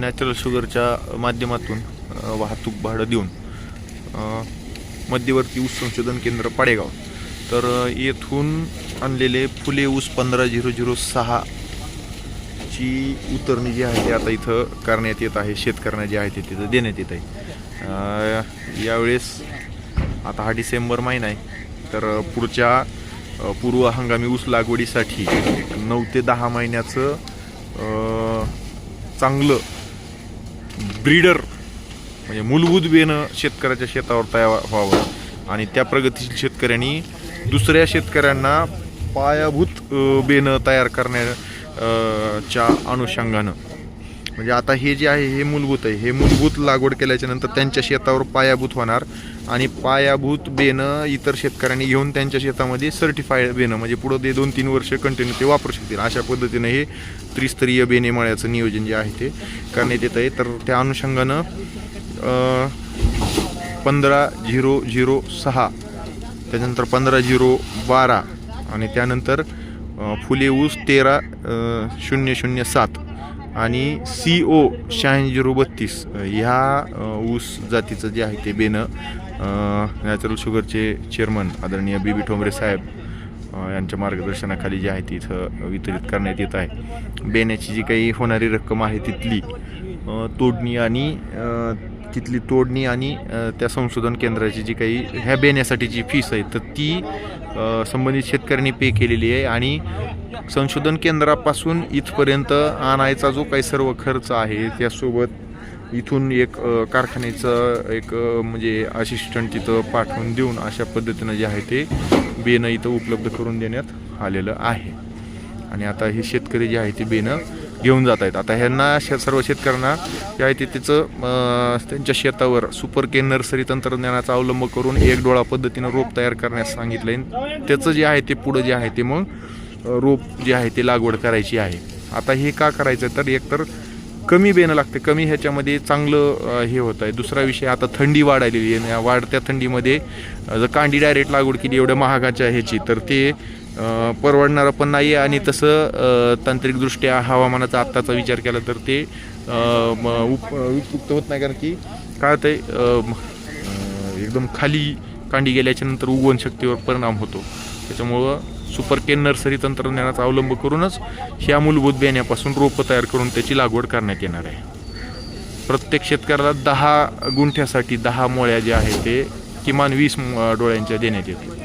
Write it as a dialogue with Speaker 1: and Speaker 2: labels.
Speaker 1: Natural शुगरच्या माध्यमातून वाहतूक भाडं देऊन मध्यवर्ती ऊस संशोधन केंद्र पाडेगाव. तर येथून आणलेले फुले ऊस पंधरा झिरो झिरो सहा ची उतरणी जी आहे ती आता इथं करण्यात येत आहे शेतकऱ्यांना जे आहे ते तिथं देण्यात येत आहे. यावेळेस आता हा डिसेंबर महिना आहे. तर पुढच्या पूर्व हंगामी ऊस लागवडीसाठी नऊ ते दहा महिन्याचं चांगलं ब्रीडर म्हणजे मूलभूत बेनं शेतकऱ्याच्या शेतावर तयार व्हावं. आणि त्या प्रगतीशील शेतकऱ्यांनी दुसऱ्या शेतकऱ्यांना पायाभूत बेनं तयार करण्या च्या अनुषंगानं. म्हणजे आता हे जे आहे हे मूलभूत आहे. हे मूलभूत लागवड केल्याच्यानंतर त्यांच्या शेतावर पायाभूत होणार आणि पायाभूत बेनं इतर शेतकऱ्यांनी घेऊन त्यांच्या शेतामध्ये सर्टिफाईड बेनं म्हणजे पुढं ते दोन तीन वर्ष कंटिन्यू ते वापरू शकतील. अशा पद्धतीनं हे त्रिस्तरीय बेने मळ्याचं नियोजन जे आहे ते करण्यात येत आहे. तर त्या अनुषंगानं पंधरा झिरो झिरो सहा त्याच्यानंतर पंधरा झिरो बारा आणि त्यानंतर फुले ऊस तेरा शून्य शून्य सात. आणि सी ओ शहाऐंशी झिरो बत्तीस ह्या ऊस जातीचं जे आहे ते बेनं नॅचरल शुगरचे चेअरमन आदरणीय बी बी ठोंबरे साहेब यांच्या मार्गदर्शनाखाली जे आहे ती इथं वितरित करण्यात येत आहे. बेण्याची जी काही होणारी रक्कम आहे तिथली तोडणी आणि तिथली तोडणी आणि त्या संशोधन केंद्राची जी काही ह्या बेण्यासाठी जी फीस आहे तर ती संबंधित शेतकऱ्यांनी पे केलेली आहे आणि संशोधन केंद्रापासून इथपर्यंत आणायचा जो काही सर्व खर्च आहे त्यासोबत इथून एक कारखान्याचं एक म्हणजे असिस्टंट तिथं पाठवून देऊन अशा पद्धतीनं जे आहे ते बेणं इथं उपलब्ध करून देण्यात आलेलं आहे. आणि आता हे शेतकरी जे आहे ते बेणं घेऊन जात आहेत. आता ह्यांना शे सर्व शेतकऱ्यांना जे आहे ते त्याचं त्यांच्या शेतावर सुपर के नर्सरी तंत्रज्ञानाचा अवलंब करून एक डोळा पद्धतीनं रोप तयार करण्यास सांगितलं आहे त्याचं जे आहे ते पुढं जे आहे ते मग रोप जे आहे ते लागवड करायची आहे. आता हे का करायचं तर एकतर कमी बेणं लागते. कमी ह्याच्यामध्ये चांगलं हे होत आहे दुसरा विषय आता थंडी वाढायलेली आहे. या वाढत्या थंडीमध्ये जर कांडी डायरेक्ट लागवड केली एवढ्या महागाच्या ह्याची तर ते परवडणारं पण नाही आहे. आणि तसं तांत्रिकदृष्ट्या हवामानाचा आत्ताचा विचार केला तर ते उप उपयुक्त होत नाही. कारण की काय होतं आहे एकदम खाली कांडी गेल्याच्यानंतर उगवण शक्तीवर परिणाम होतो. त्याच्यामुळं सुपर केन नर्सरी तंत्रज्ञानाचा अवलंब करूनच ह्या मूलभूत बियाण्यापासून रोपं तयार करून त्याची लागवड करण्यात येणार आहे. प्रत्येक शेतकऱ्याला दहा गुंठ्यासाठी दहा मोळ्या ज्या आहेत ते किमान वीस डोळ्यांच्या देण्यात येतील.